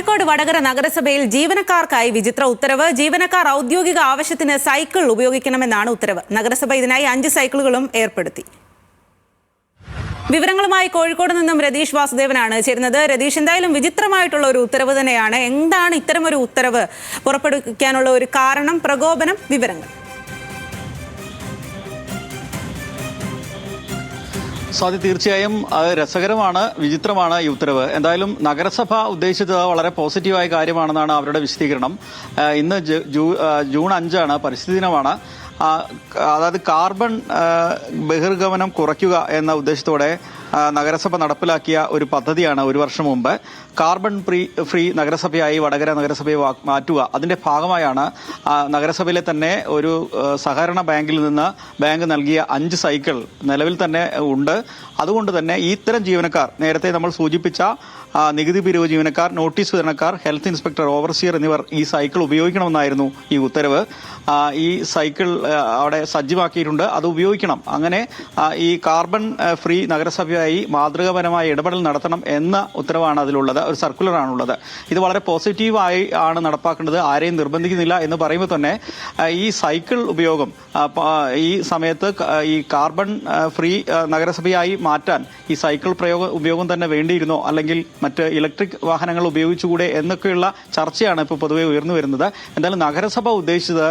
കോഴിക്കോട് വടകര നഗരസഭയിൽ ജീവനക്കാർക്കായി വിചിത്ര ഉത്തരവ്. ജീവനക്കാർ ഔദ്യോഗിക ആവശ്യത്തിന് സൈക്കിൾ ഉപയോഗിക്കണമെന്നാണ് ഉത്തരവ്. നഗരസഭ ഇതിനായി അഞ്ച് സൈക്കിളുകളും ഏർപ്പെടുത്തി. വിവരങ്ങളുമായി കോഴിക്കോട് നിന്നും രതീഷ് വാസുദേവനാണ് ചേരുന്നത്. രതീഷ് എന്തായാലും വിചിത്രമായിട്ടുള്ള ഒരു ഉത്തരവ് തന്നെയാണ്. എന്താണ് ഇത്തരം ഒരു ഉത്തരവ്? പുറപ്പെടുവിക്കാനുള്ള ഒരു കാരണം പ്രകോപനം വിവരങ്ങൾ. സ്വാതി തീർച്ചയായും അത് രസകരമാണ് വിചിത്രമാണ് ഈ ഉത്തരവ്. എന്തായാലും നഗരസഭ ഉദ്ദേശിച്ചത് വളരെ പോസിറ്റീവായ കാര്യമാണെന്നാണ് അവരുടെ വിശദീകരണം. ഇന്ന് ജൂൺ അഞ്ചാണ് പരിസ്ഥിതി ദിനമാണ്. അതായത് കാർബൺ ബഹിർഗമനം കുറയ്ക്കുക എന്ന ഉദ്ദേശത്തോടെ നഗരസഭ നടപ്പിലാക്കിയ ഒരു പദ്ധതിയാണ് ഒരു വർഷം മുമ്പ് കാർബൺ ഫ്രീ ഫ്രീ നഗരസഭയായി വടകര നഗരസഭയെ മാറ്റുക. അതിന്റെ ഭാഗമായാണ് നഗരസഭയിലെ തന്നെ ഒരു സഹകരണ ബാങ്കിൽ നിന്ന് ബാങ്ക് നൽകിയ അഞ്ച് സൈക്കിൾ നിലവിൽ തന്നെ ഉണ്ട്. അതുകൊണ്ട് തന്നെ ഇത്തരം ജീവനക്കാർ നേരത്തെ നമ്മൾ സൂചിപ്പിച്ച നികുതി പിരിവ് ജീവനക്കാർ നോട്ടീസ് വിതരണക്കാർ ഹെൽത്ത് ഇൻസ്പെക്ടർ ഓവർസിയർ എന്നിവർ ഈ സൈക്കിൾ ഉപയോഗിക്കണമെന്നായിരുന്നു ഈ ഉത്തരവ്. ഈ സൈക്കിൾ അവിടെ സജ്ജമാക്കിയിട്ടുണ്ട്. അത് ഉപയോഗിക്കണം. അങ്ങനെ ഈ കാർബൺ ഫ്രീ ഫ്രീ നഗരസഭയായി മാതൃകാപരമായ ഇടപെടൽ നടത്തണം എന്ന ഉത്തരവാണ് അതിലുള്ളത്. ഒരു സർക്കുലർ ആണുള്ളത്. ഇത് വളരെ പോസിറ്റീവായി ആണ് നടപ്പാക്കേണ്ടത്. ആരെയും നിർബന്ധിക്കുന്നില്ല എന്ന് പറയുമ്പോൾ തന്നെ ഈ സൈക്കിൾ ഉപയോഗം ഈ സമയത്ത് ഈ കാർബൺ ഫ്രീ നഗരസഭയായി മാറ്റാൻ ഈ സൈക്കിൾ പ്രയോഗ ഉപയോഗം തന്നെ വേണ്ടിയിരുന്നോ? അല്ലെങ്കിൽ മറ്റ് ഇലക്ട്രിക് വാഹനങ്ങൾ ഉപയോഗിച്ചുകൂടെ എന്നൊക്കെയുള്ള ചർച്ചയാണ് ഇപ്പോൾ പൊതുവെ ഉയർന്നു വരുന്നത്. എന്തായാലും നഗരസഭ ഉദ്ദേശിച്ചത്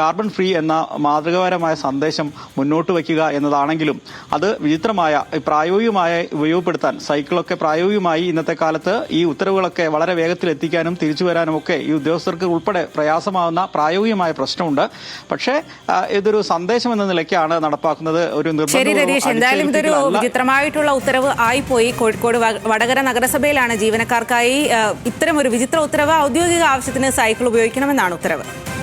കാർബൺ ഫ്രീ എന്ന മാതൃകാപരമായ സന്ദേശം മുന്നോട്ട് വയ്ക്കുക എന്നതാണെങ്കിലും അത് വിചിത്രമായ പ്രായോഗികമായ ഉപയോഗപ്പെടുത്താൻ സൈക്കിളൊക്കെ പ്രായോഗികമായി ഇന്നത്തെ കാലത്ത് ഈ ഉത്തരവുകളൊക്കെ വളരെ വേഗത്തിൽ എത്തിക്കാനും തിരിച്ചു വരാനും ഒക്കെ ഈ ഉദ്യോഗസ്ഥർക്ക് ഉൾപ്പെടെ പ്രയാസമാവുന്ന പ്രായോഗികമായ പ്രശ്നമുണ്ട്. പക്ഷേ ഇതൊരു സന്ദേശം എന്ന നിലയ്ക്കാണ് നടപ്പാക്കുന്നത്. ഒരു ശരി രതീഷ് എന്തായാലും ഇതൊരു വിചിത്രമായിട്ടുള്ള ഉത്തരവ് ആയിപ്പോയി. കോഴിക്കോട് വടകര നഗരസഭയിലാണ് ജീവനക്കാർക്കായി ഇത്തരം ഒരു വിചിത്ര ഉത്തരവ് ഔദ്യോഗിക ആവശ്യത്തിന് സൈക്കിൾ ഉപയോഗിക്കണമെന്നാണ് ഉത്തരവ്.